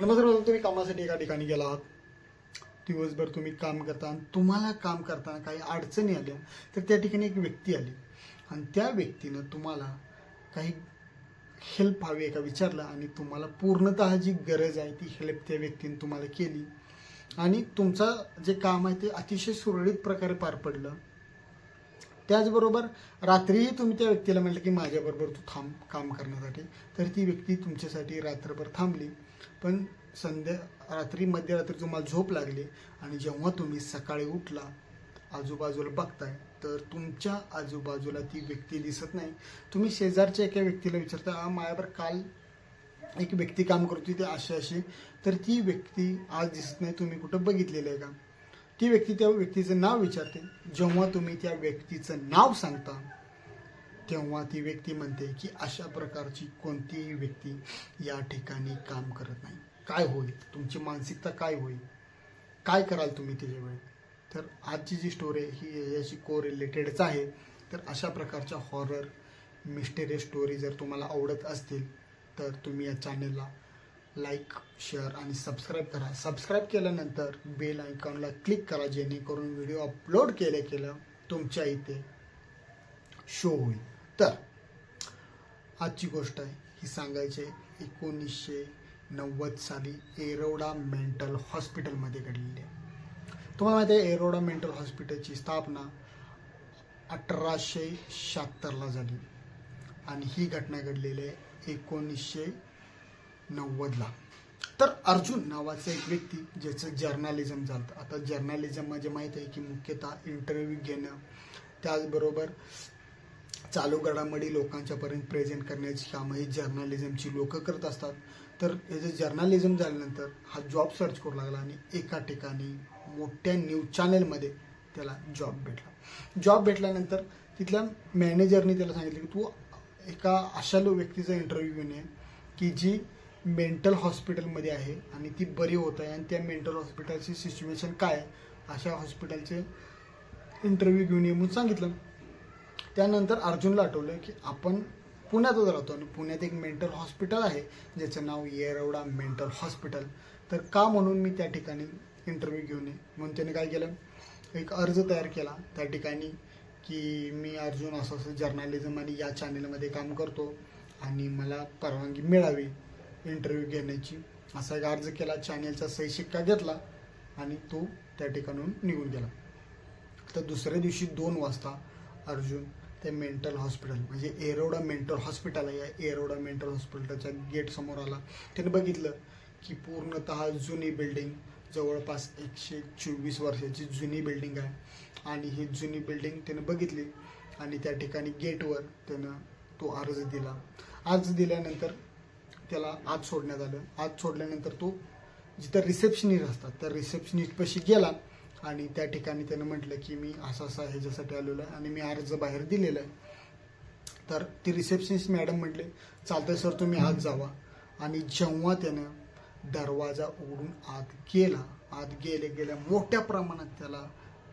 नमस्कार तुम्ही कामासाठी एका ठिकाणी गेला आहात दिवसभर तुम्ही काम करता आणि तुम्हाला काम करताना काही अडचणी आल्या तर त्या ठिकाणी एक व्यक्ती आली. आणि त्या व्यक्तीनं तुम्हाला काही हेल्प हवी आहे का विचारलं आणि तुम्हाला पूर्णतः जी गरज आहे ती हेल्प त्या व्यक्तीने तुम्हाला केली. आणि तुमचं जे काम आहे ते अतिशय सुरळीत प्रकारे पार पडलं. त्याचबरोबर रात्रीही तुम्ही त्या व्यक्तीला म्हटलं की माझ्याबरोबर तू थांब काम करण्यासाठी. तर ती व्यक्ती तुमच्यासाठी रात्रभर थांबली. पण संध्या रात्री मध्यरात्री तुम्हाला झोप लागली आणि जेव्हा तुम्ही सकाळी उठला आजूबाजूला बघताय तर तुमच्या आजूबाजूला ती व्यक्ती दिसत नाही. तुम्ही शेजारच्या एका व्यक्तीला विचारता हा माझ्यावर काल एक व्यक्ती काम करत होती ते अशी अशी तर ती व्यक्ती आज दिसत नाही तुम्ही कुठं बघितलेलं आहे का? ती व्यक्ती त्या व्यक्तीचं नाव विचारते. जेव्हा तुम्ही त्या व्यक्तीचं नाव सांगता तेव्हा ती व्यक्ती म्हणते की अशा प्रकारची कोणतीही व्यक्ती या ठिकाणी काम करत नाही. काय होईल? तुमची मानसिकता काय होईल? काय कराल तुम्ही त्याच्या वेळेत तर आजची जी स्टोरी ही याची को रिलेटेडच आहे. तर अशा प्रकारच्या हॉरर मिस्टेरियस स्टोरी जर तुम्हाला आवडत असतील तर तुम्ही या चॅनेलला लाईक शेअर आणि सबस्क्राईब करा. सबस्क्राईब केल्यानंतर बेल आयकॉनला क्लिक करा जेणेकरून व्हिडिओ अपलोड केल्या केलं तुमच्या इथे शो होईल. तर आजची गोष्ट आहे ही सांगायची आहे एकोणीसशे नव्वद साली एरोडा मेंटल हॉस्पिटलमध्ये घडलेली आहे. तुम्हाला माहिती आहे एरोडा मेंटल हॉस्पिटलची स्थापना अठराशे शहात्तरला झाली. आणि ही घटना घडलेली आहे एकोणीसशे नव्वदला. तर अर्जुन नावाचा एक व्यक्ती ज्याचं जर्नालिझम चालतं. आता जर्नालिझम म्हणजे माहीत आहे की मुख्यतः इंटरव्ह्यू घेणं त्याचबरोबर चालू घडामोडी लोकांच्यापर्यंत प्रेझेंट करण्याची कामं ही जर्नालिझमची लोक करत असतात. तर याचं जर्नालिझम झाल्यानंतर हा जॉब सर्च करू लागला आणि एका ठिकाणी मोठ्या न्यूज चॅनेलमध्ये त्याला जॉब भेटला. जॉब भेटल्यानंतर तिथल्या मॅनेजरने त्याला सांगितलं की तू एका अशा लो व्यक्तीचा इंटरव्ह्यू घेणे की जी मेंटल हॉस्पिटलमध्ये आहे आणि ती बरी होत आहे आणि त्या मेंटल हॉस्पिटलची सिच्युएशन काय आहे अशा हॉस्पिटलचे इंटरव्ह्यू घेऊन ये म्हणून सांगितलं. त्यानंतर अर्जुनला आठवलं की आपण पुण्यातच राहतो आणि पुण्यात एक मेंटल हॉस्पिटल आहे ज्याचं नाव येरवडा मेंटल हॉस्पिटल. तर का म्हणून मी त्या ठिकाणी इंटरव्ह्यू घेऊन ये? म्हणून त्याने काय केलं? एक अर्ज तयार केला त्या ठिकाणी की मी अर्जुन असं असं जर्नालिझम आणि या चॅनेलमध्ये काम करतो आणि मला परवानगी मिळावी. इंटरव्ह्यू घेण्याची. असा एक अर्ज केला चॅनेलचा सही शिक्का घेतला आणि तो त्या ठिकाणून निघून गेला. तर दुसऱ्या दिवशी दोन वाजता अर्जुन ते मेंटल हॉस्पिटल म्हणजे एरोडा मेंटल हॉस्पिटल आहे. या एरोडा मेंटल हॉस्पिटलच्या गेट समोर आला. त्याने बघितलं की पूर्णतः जुनी बिल्डिंग जवळपास एकशे चोवीस वर्षाची जुनी बिल्डिंग आहे. आणि ही जुनी बिल्डिंग त्याने बघितली आणि त्या ठिकाणी गेटवर त्यानं तो अर्ज दिला. अर्ज दिल्यानंतर त्याला आत सोडण्यात आलं. आत सोडल्यानंतर तो जिथं रिसेप्शनिस्ट असतात त्या रिसेप्शनिस्टपाशी गेला आणि त्या ठिकाणी त्यानं म्हटलं की मी असं असं ह्याच्यासाठी आलेलो आहे आणि मी अर्ज बाहेर दिलेला आहे. तर ती रिसेप्शनिस्ट मॅडम म्हटले चालतंय सर तुम्ही आत जावा. आणि जेव्हा त्यानं दरवाजा उघडून आत गेला आत गेले गेल्या मोठ्या प्रमाणात त्याला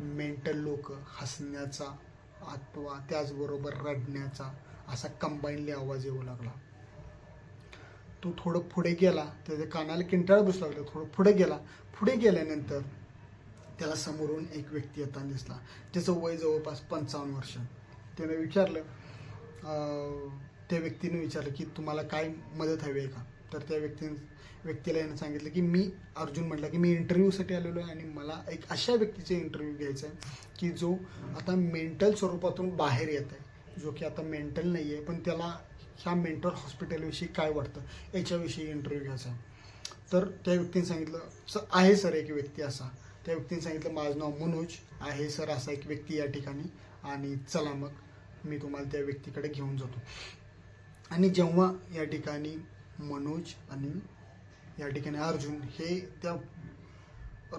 मेंटल लोक हसण्याचा अथवा त्याचबरोबर रडण्याचा असा कंबाईनली आवाज येऊ लागला. तो थोडं पुढे गेला त्याच्या कानाला किंटाळ बसू लागलं थोडं पुढे गेला. पुढे गेल्यानंतर त्याला समोरून एक व्यक्ती येताना दिसला त्याचं वय जवळपास पंचावन्न वर्ष. त्यानं विचारलं त्या व्यक्तीने विचारलं की तुम्हाला काय मदत हवी आहे का? तर त्या व्यक्ती व्यक्तीला यानं सांगितलं की मी अर्जुन म्हटलं की मी इंटरव्ह्यूसाठी आलेलो आहे आणि मला एक अशा व्यक्तीचा इंटरव्ह्यू घ्यायचा आहे की जो आता मेंटल स्वरूपातून बाहेर येत आहे. जो की आता मेंटल नाही आहे पण त्याला ह्या मेंटल हॉस्पिटलविषयी काय वाटतं? याच्याविषयी इंटरव्ह्यू घ्यायचा तर त्या व्यक्तीने सांगितलं आहे सर एक व्यक्ती असा. त्या व्यक्तीने सांगितलं माझं नाव मनोज आहे सर असा एक व्यक्ती या ठिकाणी. आणि चला मग मी तुम्हाला त्या व्यक्तीकडे घेऊन जातो. आणि जेव्हा या ठिकाणी मनोज आणि या ठिकाणी अर्जुन हे त्या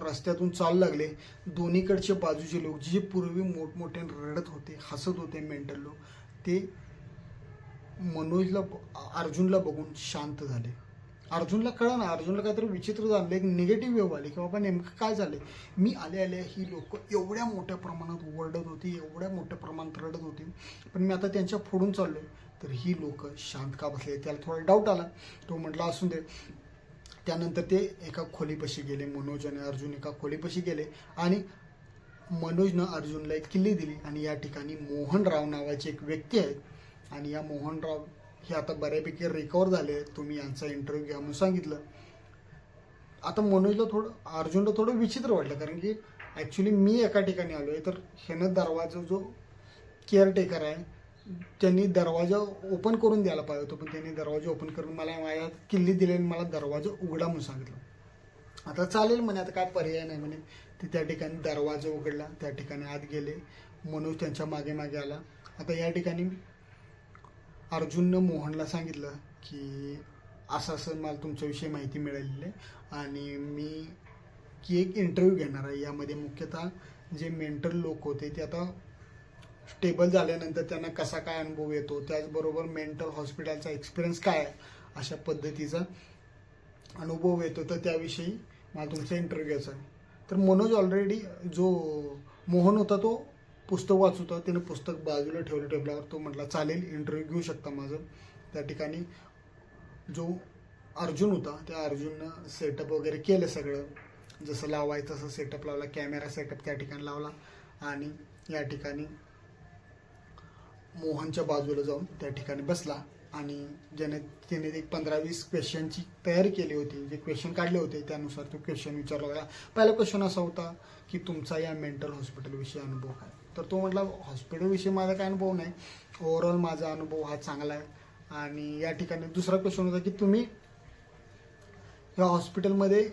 रस्त्यातून चालू लागले दोन्हीकडचे बाजूचे लोक जे पूर्वी मोठमोठे रडत होते हसत होते मेंटल लोक ते मनोजला अर्जुनला बघून शांत झाले. अर्जुनला कळलं ना अर्जुनला काहीतरी विचित्र झालं. एक निगेटिव्ह वेव आली. की बाबा नेमकं काय झालं मी आले आले ही लोक एवढ्या मोठ्या प्रमाणात ओरडत होती एवढ्या मोठ्या प्रमाणात रडत होती. पण मी आता त्यांच्या फोडून चाललो तर ही लोक शांत का बसले? त्याला थोडा डाऊट आला. तो म्हटला असून दे. त्यानंतर ते एका खोलीपाशी गेले. मनोज आणि अर्जुन एका खोलीपाशी गेले. आणि मनोजनं अर्जुनला एक किल्ली दिली. आणि या ठिकाणी मोहनराव नावाचे एक व्यक्ती आहेत. आणि या मोहनराव हे आता बऱ्यापैकी रिकवर झाले आहेत. तुम्ही यांचा इंटरव्ह्यू घ्या म्हणून सांगितलं. आता मनोजला थोडं अर्जुनला थोडं विचित्र वाटलं कारण की ॲक्च्युली मी एका ठिकाणी आलो आहे तर ह्यानं दरवाजा जो केअरटेकर आहे त्यांनी दरवाजा ओपन करून द्यायला पाहिजे होतं पण त्यांनी दरवाजा ओपन करून मला माझ्या किल्ली दिली आणि मला दरवाजा उघडा म्हणून सांगितलं. आता चालेल म्हणे आता काय पर्याय नाही म्हणे. ते त्या ठिकाणी दरवाजा उघडला त्या ठिकाणी आत गेले. मनोज त्यांच्या मागे मागे आला. आता या ठिकाणी अर्जुननं मोहनला सांगितलं की असं असं मला तुमच्याविषयी माहिती मिळालेली आहे आणि मी की एक इंटरव्ह्यू घेणार आहे. यामध्ये मुख्यतः जे मेंटल लोक होते ते आता स्टेबल झाल्यानंतर त्यांना कसा काय अनुभव येतो त्याचबरोबर मेंटल हॉस्पिटलचा एक्सपिरियन्स काय आहे अशा पद्धतीचा अनुभव येतो. तर त्याविषयी मला तुमचा इंटरव्ह्यू घ्यायचा आहे. तर मनोज ऑलरेडी जो मोहन होता तो पुस्तक वाचू होता. त्यानं पुस्तक बाजूला ठेवलं टेबलावर. तो म्हटला चालेल इंटरव्ह्यू घेऊ शकता माझं. त्या ठिकाणी जो अर्जुन होता त्या अर्जुननं सेटअप वगैरे केलं सगळं. जसं लावायचं असं सेटअप लावला कॅमेरा सेटअप त्या ठिकाणी लावला आणि या ठिकाणी मोहनच्या बाजूला जाऊन त्या ठिकाणी बसला आणि ज्याने त्याने एक पंधरा वीस क्वेश्चनची तयारी केली होती. जे क्वेश्चन काढले होते त्यानुसार तो क्वेश्चन विचारला. गेला पहिला क्वेश्चन असा होता की तुमचा या मेंटल हॉस्पिटलविषयी अनुभव काय? तर तो म्हटला हॉस्पिटलविषयी माझा काय अनुभव नाही. ओव्हरऑल माझा अनुभव हा चांगला आहे. आणि या ठिकाणी दुसरा क्वेश्चन होता की तुम्ही या हॉस्पिटलमध्ये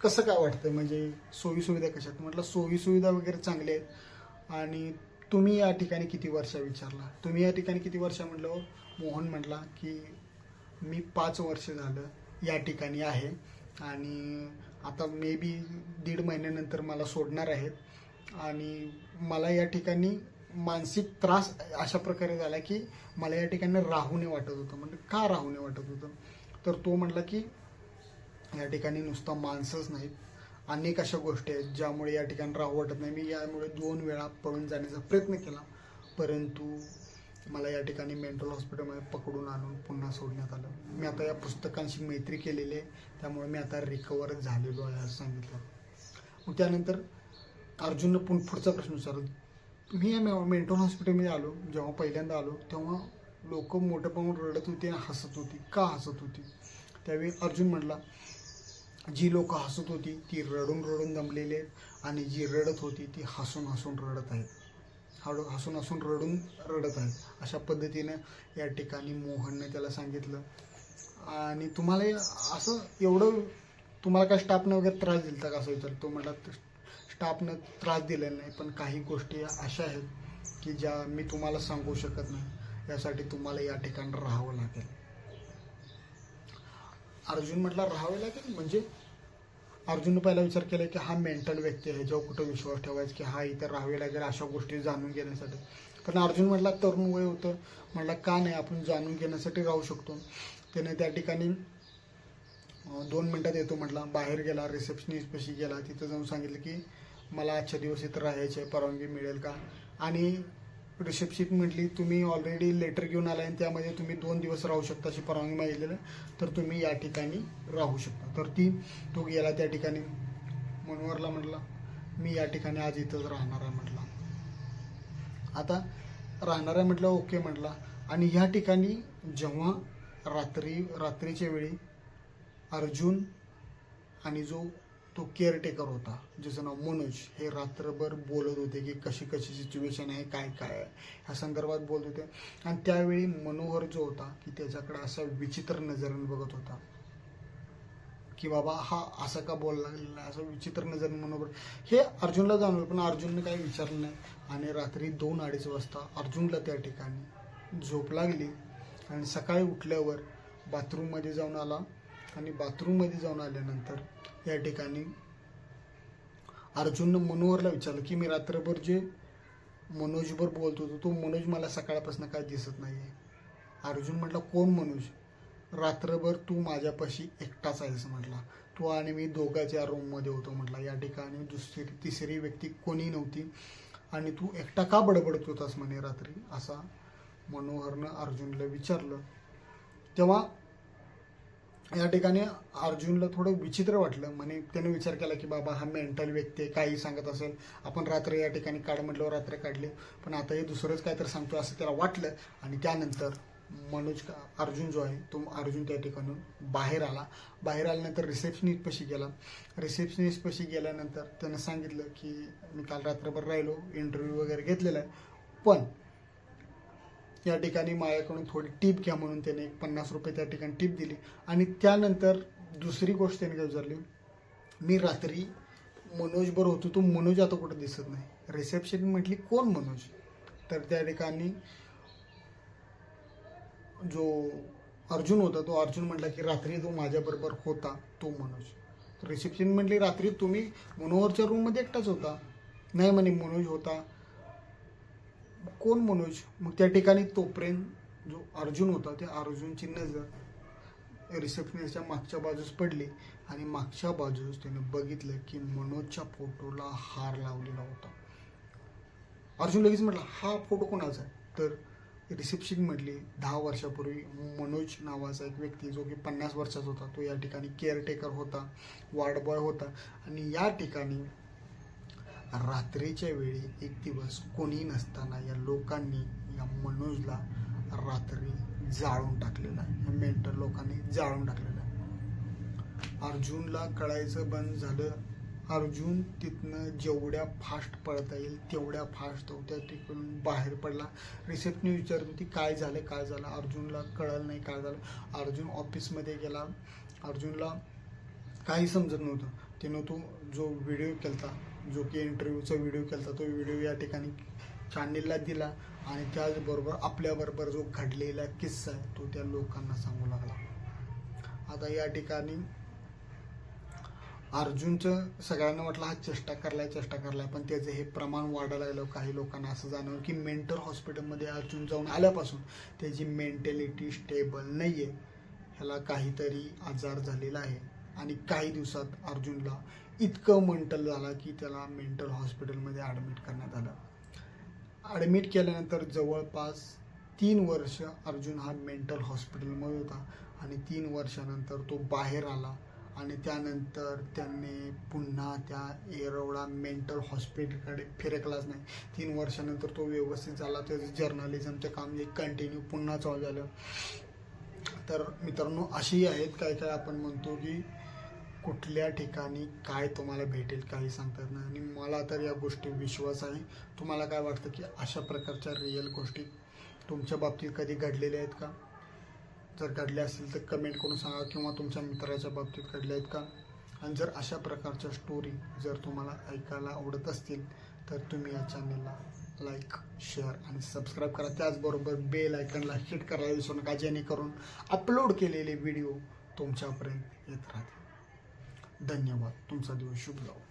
कसं काय वाटतं म्हणजे सोयीसुविधा कशा आहेत म्हटलं सोयीसुविधा वगैरे चांगल्या आहेत. आणि तुम्ही या ठिकाणी किती वर्ष विचारला? तुम्ही या ठिकाणी किती वर्ष म्हटलं? मोहन म्हटला की मी पाच वर्ष झालं या ठिकाणी आहे. आणि आता मे बी दीड महिन्यानंतर मला सोडणार आहेत. आणि मला या ठिकाणी मानसिक त्रास अशा प्रकारे झाला की मला या ठिकाणी राहूने वाटत होतं. म्हणजे का राहूने वाटत होतं? तर तो म्हटला की या ठिकाणी नुसता माणसंच नाहीत. अनेक अशा गोष्टी आहेत ज्यामुळे या ठिकाणी राहू वाटत नाही. मी यामुळे दोन वेळा पळून जाण्याचा प्रयत्न केला. परंतु मला या ठिकाणी मेंटल हॉस्पिटलमध्ये पकडून आणून पुन्हा सोडण्यात आलं. मी आता या पुस्तकांशी मैत्री केलेली आहे. त्यामुळे मी आता रिकवर झालेलो आहे असं सांगितलं. मग त्यानंतर अर्जुननं पुन पुढचा प्रश्न विचारला. मी या मेंटल हॉस्पिटलमध्ये आलो जेव्हा पहिल्यांदा आलो तेव्हा लोक मोठं पाहून रडत होती आणि हसत होती. का हसत होती? त्यावेळी अर्जुन म्हटला जी लोक हसत होती ती रडून रडून दमलेली आहेत आणि जी रडत होती ती हसून हसून रडत आहेत. हळू हसून हसून रडून रडत आहेत. अशा पद्धतीनं या ठिकाणी मोहनने त्याला सांगितलं. आणि तुम्हाला असं एवढं तुम्हाला काय स्टाफनं वगैरे त्रास दिला का असं विचार तो म्हटला स्टाफनं त्रास दिलेला नाही पण काही गोष्टी अशा आहेत की ज्या मी तुम्हाला सांगू शकत नाही. यासाठी तुम्हाला या ठिकाणी राहावं लागेल. अर्जुन म्हटला राहावं लागेल? म्हणजे? अर्जुननं पहिला विचार केला की हा मेंटल व्यक्ती आहे जेव्हा कुठं विश्वास ठेवायचा की हा इथं राहावे लागेल अशा गोष्टी जाणून घेण्यासाठी. पण अर्जुन म्हटला तरुण वय होतं. म्हटलं का नाही? आपण जाणून घेण्यासाठी राहू शकतो. त्याने त्या ठिकाणी दोन मिनटात येतो म्हटला. बाहेर गेला रिसेप्शनिस्टपाशी गेला. तिथं जाऊन सांगितलं की मला आजच्या दिवस इथं राहायचे परवानगी मिळेल का? आणि रिसेप्शन म्हटली तुम्ही ऑलरेडी लेटर घेऊन आला आणि त्यामध्ये तुम्ही दोन दिवस राहू शकता अशी परवानगी मागितलेलं तर तुम्ही या ठिकाणी राहू शकता. तर ती तो गेला त्या ठिकाणी. मनोहरला म्हटला मी या ठिकाणी आज इथंच राहणार आहे म्हटला. आता राहणार आहे म्हटलं ओके म्हटला. आणि ह्या ठिकाणी जेव्हा रात्री रात्रीच्या वेळी अर्जुन आणि जो तो केअरटेकर होता. ज्याचं नाव मनोज. हे रात्रभर बोलत होते की कशी कशी सिच्युएशन आहे काय काय आहे. ह्या संदर्भात बोलत होते. आणि त्यावेळी मनोहर जो होता की त्याच्याकडे असा विचित्र नजरेने बघत होता. की बाबा हा असं का बोल लागलेला आहे, असं विचित्र नजर मनोहर. हे अर्जुनला जाणवलं पण अर्जुनने काही विचारलं नाही. आणि रात्री दोन अडीच वाजता अर्जुनला त्या ठिकाणी झोप लागली. आणि सकाळी उठल्यावर बाथरूममध्ये जाऊन आला. आणि बाथरूममध्ये जाऊन आल्यानंतर या ठिकाणी अर्जुननं मनोहरला विचारलं की मी रात्रभर जे मनोजवर बोलत होतो तो मनोज मला सकाळपासून काय दिसत नाही आहे अर्जुन म्हटलं कोण मनोज? रात्रभर तू माझ्यापाशी एकटाच आहेस म्हटला. तू आणि मी दोघाच्या रूममध्ये होतो म्हटला. या ठिकाणी दुसरी तिसरी व्यक्ती कोणी नव्हती आणि तू एकटा का बडबडत होतास? म्हणे रात्री. असा मनोहरनं अर्जुनला विचारलं. तेव्हा या ठिकाणी अर्जुनला थोडं विचित्र वाटलं. म्हणे त्याने विचार केला की बाबा हा मेंटल व्यक्ती आहे काही सांगत असेल आपण रात्र या ठिकाणी काढ म्हटल्यावर रात्र काढली. पण आता हे दुसरंच काहीतरी सांगतो असं त्याला वाटलं आणि त्यानंतर मनोज का अर्जुन जो आहे तो अर्जुन त्या ठिकाणून बाहेर आला. बाहेर आल्यानंतर रिसेप्शनिस्टपाशी गेला. रिसेप्शनिस्टपाशी गेल्यानंतर त्यानं सांगितलं की मी काल रात्रभर राहिलो इंटरव्ह्यू वगैरे घेतलेला आहे. पण या ठिकाणी माझ्याकडून थोडी टीप घ्या म्हणून त्याने एक पन्नास रुपये त्या ठिकाणी टीप दिली. आणि त्यानंतर दुसरी गोष्ट त्याने काय विचारली? मी रात्री मनोज होतो तो मनोज आता कुठं दिसत नाही. रिसेप्शन म्हटली कोण मनोज? तर त्या ठिकाणी जो अर्जुन होता तो अर्जुन म्हटला की रात्री जो माझ्याबरोबर होता तो मनोज. रिसेप्शन म्हटली रात्री तुम्ही मनोहरच्या रूममध्ये एकटाच होता. नाही म्हणे मनोज होता. कोण मनोज? मग त्या ठिकाणी तोपर्यंत जो अर्जुन होता त्या अर्जुनची नजर रिसेप्शनिस्टच्या मागच्या बाजूस पडली आणि मागच्या बाजूस त्याने बघितलं की मनोजच्या फोटोला हार लावलेला होता. अर्जुन लगेच म्हटला हा फोटो कोणाचा आहे? तर रिसेप्शन म्हटली दहा वर्षापूर्वी मनोज नावाचा एक व्यक्ती जो की पन्नास वर्षाचा होता तो या ठिकाणी केअरटेकर होता वार्डबॉय होता आणि या ठिकाणी रात्रीच्या वेळी एक दिवस कोणी नसताना या लोकांनी या मनोजला रात्री जाळून टाकलेलं आहे. या मेंटल लोकांनी जाळून टाकलेलं आहे. अर्जुनला कळायचं बंद झालं. अर्जुन तिथनं जेवढ्या फास्ट पळता येईल तेवढ्या फास्ट तो त्या बाहेर पडला. रिसेप्टने विचारत होती काय झालं काय झालं? अर्जुनला कळलं नाही काय झालं? अर्जुन ऑफिसमध्ये गेला. अर्जुनला काही समजत नव्हतं. त्यानं तो जो व्हिडिओ केला जो की इंटरव्ह्यूचा व्हिडिओ केला तो व्हिडिओ या ठिकाणी चॅनेलला दिला आणि त्याचबरोबर आपल्याबरोबर जो घडलेला किस्सा आहे तो त्या लोकांना सांगू लागला. आता या ठिकाणी अर्जुनचं सगळ्यांना म्हटलं हा चेष्टा करलाय चेष्टा करलाय पण त्याचं हे प्रमाण वाढायला लागलं. काही लोकांना असं जाणवलं की मेंटल हॉस्पिटलमध्ये अर्जुन जाऊन आल्यापासून त्याची मेंटॅलिटी स्टेबल नाही आहे ह्याला काहीतरी आजार झालेला आहे. आणि काही दिवसात अर्जुनला इतकं मेंटल झाला की त्याला मेंटल हॉस्पिटलमध्ये ॲडमिट करण्यात आलं. ॲडमिट केल्यानंतर जवळपास तीन वर्ष अर्जुन हा मेंटल हॉस्पिटलमध्ये होता आणि तीन वर्षानंतर तो बाहेर आला आणि त्यानंतर त्यांनी पुन्हा त्या एरवडा मेंटल हॉस्पिटलकडे फिरकलाच नाही. तीन वर्षानंतर तो व्यवस्थित झाला त्याचं जर्नलिझमचं काम जे कंटिन्यू पुन्हा चालू झालं. तर मित्रांनो अशी आहेत काय काय आपण म्हणतो की कुठल्या ठिकाणी काय तुम्हाला भेटेल काही सांगता येत नाही. आणि मला तर या गोष्टी विश्वास आहे. तुम्हाला काय वाटतं की अशा प्रकारच्या रिअल गोष्टी तुमच्या बाबतीत कधी घडलेल्या आहेत का? जर घडल्या असतील तर कमेंट करून सांगा किंवा तुमच्या मित्राच्या बाबतीत घडल्या आहेत का? आणि जर अशा प्रकारच्या स्टोरी जर तुम्हाला ऐकायला आवडत असतील तर तुम्ही या चॅनलला लाईक शेअर आणि सबस्क्राईब करा. त्याचबरोबर बेल आयकनला हिट करायला विसरू नका जेणेकरून अपलोड केलेले व्हिडिओ तुमच्यापर्यंत येत राहतील. धन्यवाद तुमचा दिवस शुभ जाओ